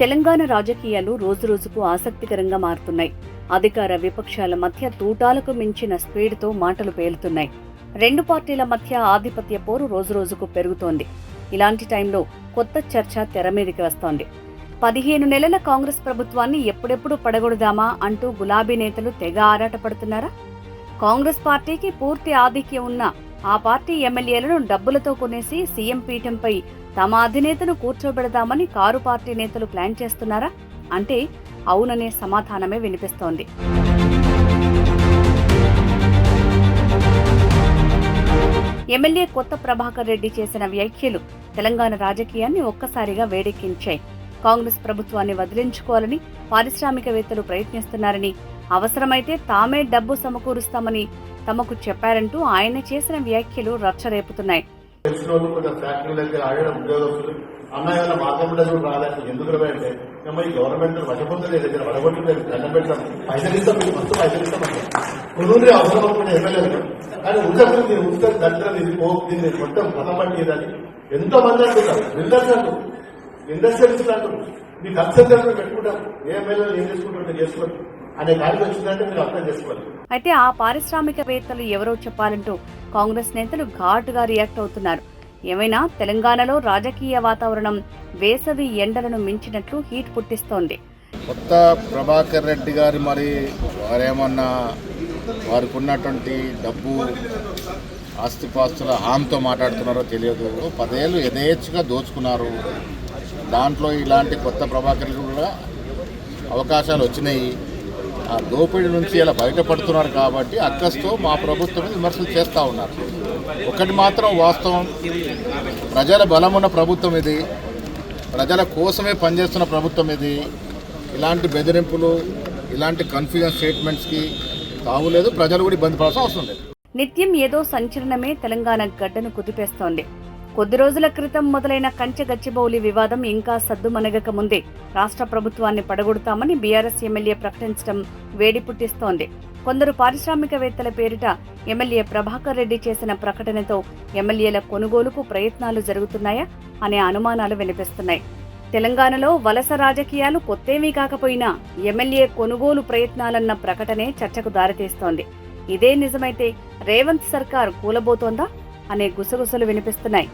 తెలంగాణ రాజకీయాలు రోజురోజుకు ఆసక్తికరంగా మారుతున్నాయి. అధికార విపక్షాల మధ్య తూటాలకు మించిన స్పీడ్తో మాటలు పేలుతున్నాయి. రెండు పార్టీల మధ్య ఆధిపత్య పోరు రోజురోజుకు పెరుగుతోంది. ఇలాంటి టైంలో కొత్త చర్చ తెర మీదకి వస్తోంది. పదిహేను నెలల కాంగ్రెస్ ప్రభుత్వాన్ని ఎప్పుడెప్పుడు పడగొడదామా అంటూ గులాబీ నేతలు తెగ ఆరాటపడుతున్నారా? కాంగ్రెస్ పార్టీకి పూర్తి ఆధిక్యం ఉన్న ఆ పార్టీ ఎమ్మెల్యేలను డబ్బులతో కొనేసి సీఎం పీఠంపై తమ అధినేతను కూర్చోబెడదామని కారు పార్టీ నేతలు ప్లాన్ చేస్తున్నారా? అంటే అవుననే సమాధానమే వినిపిస్తోంది. ఎమ్మెల్యే కొత్త ప్రభాకర్ రెడ్డి చేసిన వ్యాఖ్యలు తెలంగాణ రాజకీయాన్ని ఒక్కసారిగా వేడెక్కించాయి. కాంగ్రెస్ ప్రభుత్వాన్ని వదిలించుకోవాలని పారిశ్రామికవేత్తలు ప్రయత్నిస్తున్నారని. అవసరమైతే తామే డబ్బు సమకూరుస్తామని తమకు చెప్పారంటూ ఆయన చేసిన వ్యాఖ్యలు రచ్చరేపుతున్నాయి. రాలేదు ఎందుకు అంటే మేము ఈ గవర్నమెంట్ దగ్గర వడగొట్టి మేము దండం పైసలు ఇస్తాం మీకు మొత్తం పైసలు ఇస్తామంటే కొనుగోలు అవసరం అనుకునే ఎమ్మెల్యేలు కానీ మీరు ఇది పో దీన్ని మొత్తం ఎంతో మంది అంటున్నారు. బిల్డర్స్ ఇండస్ట్రియలిస్ట్ అంటారు మీకు అక్షంతరం పెట్టుకుంటారు. ఏ ఎమ్మెల్యేలు ఏం చేసుకుంటారు మీరు చేసుకోండి అనే కార్యం వచ్చిందంటే మీరు అర్థం చేసుకోవాలి. అయితే ఆ పారిశ్రామికవేత్తలు ఎవరో చెప్పాలంటూ కాంగ్రెస్ నేతలు ఘాటుగా రియాక్ట్ అవుతున్నారు. ఏమైనా తెలంగాణలో రాజకీయ వాతావరణం వేసవి ఎండలను మించినట్లు హీట్ పుట్టిస్తోంది. కొత్త ప్రభాకర్ రెడ్డి గారు మరి వారేమన్నా వారికి ఉన్నటువంటి డబ్బు ఆస్తిపాస్తుల హామీతో మాట్లాడుతున్నారో తెలియదు. పదేళ్ళు యథేచ్ఛగా దోచుకున్నారు. దాంట్లో ఇలాంటి కొత్త ప్రభాకర్లు కూడా అవకాశాలు వచ్చినాయి. ఆ దోపిడీ నుంచి ఇలా బయటపడుతున్నారు కాబట్టి అక్కస్తో మా ప్రభుత్వం విమర్శలు చేస్తూ ఉన్నారు. ఒకటి మాత్రం వాస్తవం. ప్రజల బలమున్న ప్రభుత్వం ఇది. ప్రజల కోసమే పనిచేస్తున్న ప్రభుత్వం ఇది. ఇలాంటి బెదిరింపులు ఇలాంటి కన్ఫ్యూజన్ స్టేట్మెంట్స్కి తావులేదు ప్రజలు కూడా ఇబ్బంది పడాల్సిన అవసరం లేదు. నిత్యం ఏదో సంచలనమే తెలంగాణ గడ్డను కుదిపేస్తోంది. కొద్ది రోజుల క్రితం మొదలైన కంచె గచ్చిబౌలి వివాదం ఇంకా సద్దుమనగక ముందే రాష్ట్ర ప్రభుత్వాన్ని పడగొడతామని బీఆర్ఎస్ ఎమ్మెల్యే ప్రకటించడం వేడి పుట్టిస్తోంది కొందరు పారిశ్రామికవేత్తల పేరిట ఎమ్మెల్యే ప్రభాకర్ రెడ్డి చేసిన ప్రకటనతో ఎమ్మెల్యేల కొనుగోలుకు ప్రయత్నాలు జరుగుతున్నాయా అనే అనుమానాలు వినిపిస్తున్నాయి. తెలంగాణలో వలస రాజకీయాలు కొత్తేమీ కాకపోయినా ఎమ్మెల్యే కొనుగోలు ప్రయత్నాలన్న ప్రకటనే చర్చకు దారితీస్తోంది. ఇదే నిజమైతే రేవంత్ సర్కార్ కూలబోతోందా? అనే గుసగుసలు వినిపిస్తున్నాయి.